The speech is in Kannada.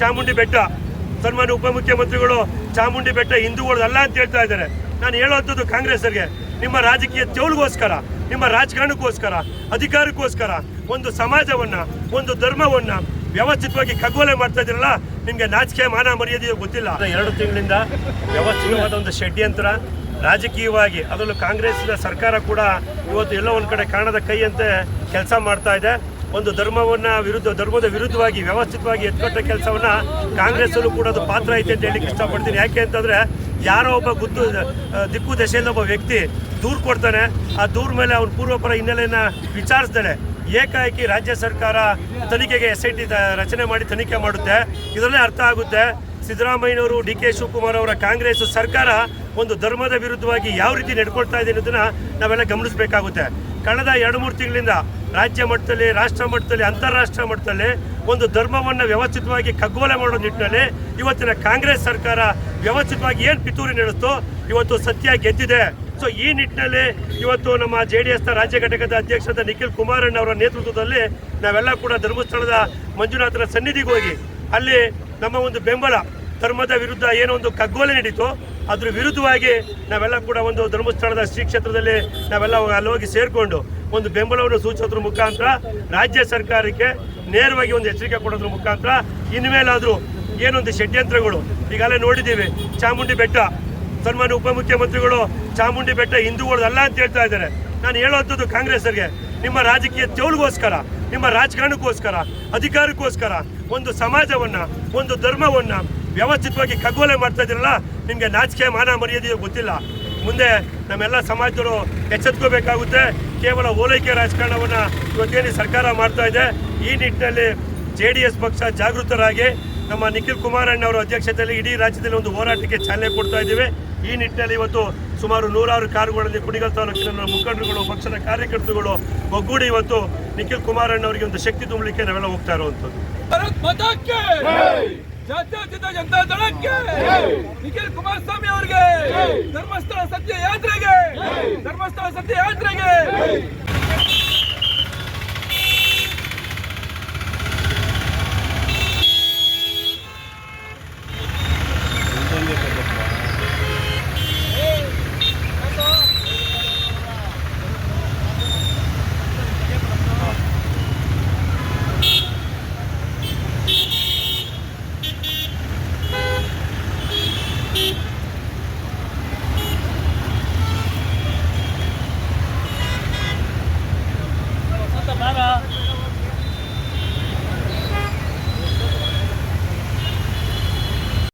ಚಾಮುಂಡಿ ಬೆಟ್ಟ. ಸನ್ಮಾನ್ಯ ಉಪಮುಖ್ಯಮಂತ್ರಿಗಳು ಚಾಮುಂಡಿ ಬೆಟ್ಟ ಹಿಂದೂಗಳದಲ್ಲ ಅಂತ ಹೇಳ್ತಾ ಇದ್ದಾರೆ. ನಾನು ಹೇಳುವಂಥದ್ದು ಕಾಂಗ್ರೆಸ್ಸರಿಗೆ, ನಿಮ್ಮ ರಾಜಕೀಯ ಚೌಲ್ಗೋಸ್ಕರ, ನಿಮ್ಮ ರಾಜಕಾರಣಕ್ಕೋಸ್ಕರ, ಅಧಿಕಾರಕ್ಕೋಸ್ಕರ ಒಂದು ಸಮಾಜವನ್ನ, ಒಂದು ಧರ್ಮವನ್ನ ವ್ಯವಸ್ಥಿತವಾಗಿ ಖಗೋಲೆ ಮಾಡ್ತಾ ಇದ್ದೀರಲ್ಲ, ನಿಮಗೆ ನಾಚಿಕೆ ಮಾನ ಮರ್ಯಾದೆ ಗೊತ್ತಿಲ್ಲ. ಎರಡು ತಿಂಗಳಿಂದ ವ್ಯವಸ್ಥಿತವಾದ ಒಂದು ಷಡ್ಯಂತ್ರ, ರಾಜಕೀಯವಾಗಿ ಅದರಲ್ಲೂ ಕಾಂಗ್ರೆಸ್ನ ಸರ್ಕಾರ ಕೂಡ ಇವತ್ತು ಎಲ್ಲೋ ಒಂದು ಕಡೆ ಕಾಣದ ಕೈಯಂತೆ ಕೆಲಸ ಮಾಡ್ತಾ ಇದೆ. ಒಂದು ಧರ್ಮವನ್ನ ವಿರುದ್ಧ, ಧರ್ಮದ ವಿರುದ್ಧವಾಗಿ, ವ್ಯವಸ್ಥಿತವಾಗಿ ಎತ್ಕೊಟ್ಟ ಕೆಲಸವನ್ನ ಕಾಂಗ್ರೆಸ್ಸಲ್ಲೂ ಕೂಡ ಅದು ಪಾತ್ರ ಐತೆ ಅಂತ ಹೇಳಿಕ್ಕೆ ಇಷ್ಟಪಡ್ತೀನಿ. ಯಾಕೆ ಅಂತಂದ್ರೆ ಯಾರೋ ಒಬ್ಬ ಗುದ್ದು ದಿಕ್ಕು ದಶೆಯಿಂದ ಒಬ್ಬ ವ್ಯಕ್ತಿ ದೂರು ಕೊಡ್ತಾನೆ. ಆ ದೂರ ಮೇಲೆ ಅವ್ರ ಪೂರ್ವಪರ ಹಿನ್ನೆಲೆಯನ್ನ ವಿಚಾರಿಸ್ತಾನೆ ಏಕಾಏಕಿ ರಾಜ್ಯ ಸರ್ಕಾರ ತನಿಖೆಗೆ ಎಸ್ ಐ ಟಿ ರಚನೆ ಮಾಡಿ ತನಿಖೆ ಮಾಡುತ್ತೆ. ಇದರಲ್ಲೇ ಅರ್ಥ ಆಗುತ್ತೆ. ಸಿದ್ದರಾಮಯ್ಯನವರು, ಡಿ ಕೆ ಶಿವಕುಮಾರ್ ಅವರ ಕಾಂಗ್ರೆಸ್ ಸರ್ಕಾರ ಒಂದು ಧರ್ಮದ ವಿರುದ್ಧವಾಗಿ ಯಾವ ರೀತಿ ನಡ್ಕೊಳ್ತಾ ಇದೆ ಅನ್ನೋದನ್ನ ನಾವೆಲ್ಲ ಗಮನಿಸಬೇಕಾಗುತ್ತೆ. ಕಳೆದ ಎರಡು, ಮೂರು ತಿಂಗಳಿಂದ ರಾಜ್ಯ ಮಟ್ಟದಲ್ಲಿ, ರಾಷ್ಟ್ರ ಮಟ್ಟದಲ್ಲಿ, ಅಂತಾರಾಷ್ಟ್ರ ಮಟ್ಟದಲ್ಲಿ ಒಂದು ಧರ್ಮವನ್ನು ವ್ಯವಸ್ಥಿತವಾಗಿ ಕಗ್ಗೋಲೆ ಮಾಡೋ ನಿಟ್ಟಿನಲ್ಲಿ ಇವತ್ತಿನ ಕಾಂಗ್ರೆಸ್ ಸರ್ಕಾರ ವ್ಯವಸ್ಥಿತವಾಗಿ ಏನು ಪಿತೂರಿ ನಡೆಸ್ತೋ ಇವತ್ತು ಸತ್ಯ ಗೆದ್ದಿದೆ. ಸೊ ಈ ನಿಟ್ಟಿನಲ್ಲಿ ಇವತ್ತು ನಮ್ಮ ಜೆ ಡಿ ಎಸ್ನ ರಾಜ್ಯ ಘಟಕದ ಅಧ್ಯಕ್ಷರಾದ ನಿಖಿಲ್ ಕುಮಾರಣ್ಣ ಅವರ ನೇತೃತ್ವದಲ್ಲಿ ನಾವೆಲ್ಲ ಕೂಡ ಧರ್ಮಸ್ಥಳದ ಮಂಜುನಾಥರ ಸನ್ನಿಧಿಗೆ ಹೋಗಿ ಅಲ್ಲಿ ನಮ್ಮ ಒಂದು ಬೆಂಬಲ ಧರ್ಮದ ವಿರುದ್ಧ ಏನೋ ಒಂದು ಕಗ್ಗೋಲೆ ನಡೀತು ಅದ್ರ ವಿರುದ್ಧವಾಗಿ ನಾವೆಲ್ಲ ಕೂಡ ಒಂದು ಧರ್ಮಸ್ಥಳದ ಶ್ರೀ ಕ್ಷೇತ್ರದಲ್ಲಿ ನಾವೆಲ್ಲ ಅಲ್ಲಿ ಹೋಗಿ ಸೇರಿಕೊಂಡು ಒಂದು ಬೆಂಬಲವನ್ನು ಸೂಚಿಸೋದ್ರ ಮುಖಾಂತರ ರಾಜ್ಯ ಸರ್ಕಾರಕ್ಕೆ ನೇರವಾಗಿ ಒಂದು ಎಚ್ಚರಿಕೆ ಕೊಡೋದ್ರ ಮುಖಾಂತರ ಇನ್ಮೇಲಾದರೂ ಏನೊಂದು ಷಡ್ಯಂತ್ರಗಳು ಈಗಾಗಲೇ ನೋಡಿದ್ದೀವಿ. ಚಾಮುಂಡಿ ಬೆಟ್ಟ, ಸನ್ಮಾನ್ಯ ಉಪಮುಖ್ಯಮಂತ್ರಿಗಳು ಚಾಮುಂಡಿ ಬೆಟ್ಟ ಹಿಂದೂಗಳದಲ್ಲ ಅಂತ ಹೇಳ್ತಾ ಇದ್ದಾರೆ. ನಾನು ಹೇಳುವಂಥದ್ದು ಕಾಂಗ್ರೆಸ್ಸರಿಗೆ, ನಿಮ್ಮ ರಾಜಕೀಯ ತೆವಳಿಗೋಸ್ಕರ ನಿಮ್ಮ ರಾಜಕಾರಣಕ್ಕೋಸ್ಕರ, ಅಧಿಕಾರಕ್ಕೋಸ್ಕರ ಒಂದು ಸಮಾಜವನ್ನು, ಒಂದು ಧರ್ಮವನ್ನ ವ್ಯವಸ್ಥಿತವಾಗಿ ಖಗೋಲೆ ಮಾಡ್ತಾ ಇದ್ರಲ್ಲ ನಿಮಗೆ ನಾಚಿಕೆ ಮಾನ ಮರ್ಯಾದೆ ಗೊತ್ತಿಲ್ಲ. ಮುಂದೆ ನಮ್ಮೆಲ್ಲ ಸಮಾಜದವರು ಎಚ್ಚೆತ್ಕೋಬೇಕಾಗುತ್ತೆ. ಕೇವಲ ಓಲೈಕೆ ರಾಜಕಾರಣವನ್ನು ಇವತ್ತೇನು ಸರ್ಕಾರ ಮಾಡ್ತಾ ಇದೆ. ಈ ನಿಟ್ಟಿನಲ್ಲಿ ಜೆ ಡಿ ಎಸ್ ಪಕ್ಷ ಜಾಗೃತರಾಗಿ ನಮ್ಮ ನಿಖಿಲ್ ಕುಮಾರಣ್ಣ ಅವರ ಅಧ್ಯಕ್ಷತೆಯಲ್ಲಿ ಇಡೀ ರಾಜ್ಯದಲ್ಲಿ ಒಂದು ಹೋರಾಟಕ್ಕೆ ಚಾಲನೆ ಕೊಡ್ತಾ ಇದ್ದೀವಿ. ಈ ನಿಟ್ಟಿನಲ್ಲಿ ಇವತ್ತು ಸುಮಾರು ನೂರಾರು ಕಾರುಗಳಲ್ಲಿ ಕುಣಿಗಲ್ ತಾಲೂಕಿನ ನಮ್ಮ ಮುಖಂಡರುಗಳು ಪಕ್ಷದ ಕಾರ್ಯಕರ್ತರುಗಳು ಒಗ್ಗೂಡಿ ಇವತ್ತು ನಿಖಿಲ್ ಕುಮಾರಣ್ಣ ಅವರಿಗೆ ಒಂದು ಶಕ್ತಿ ತುಂಬಲಿಕ್ಕೆ ನಾವೆಲ್ಲ ಹೋಗ್ತಾ ಇರುವಂಥದ್ದು. ಜಾತ್ಯತೀತ ಜನತಾ ದಳಕ್ಕೆ? ನಿಖಿಲ್ ಕುಮಾರಸ್ವಾಮಿ ಅವರಿಗೆ ಧರ್ಮಸ್ಥಳ ಸತ್ಯ ಯಾತ್ರೆಗೆ? ಧರ್ಮಸ್ಥಳ ಸತ್ಯ ಯಾತ್ರೆಗೆ?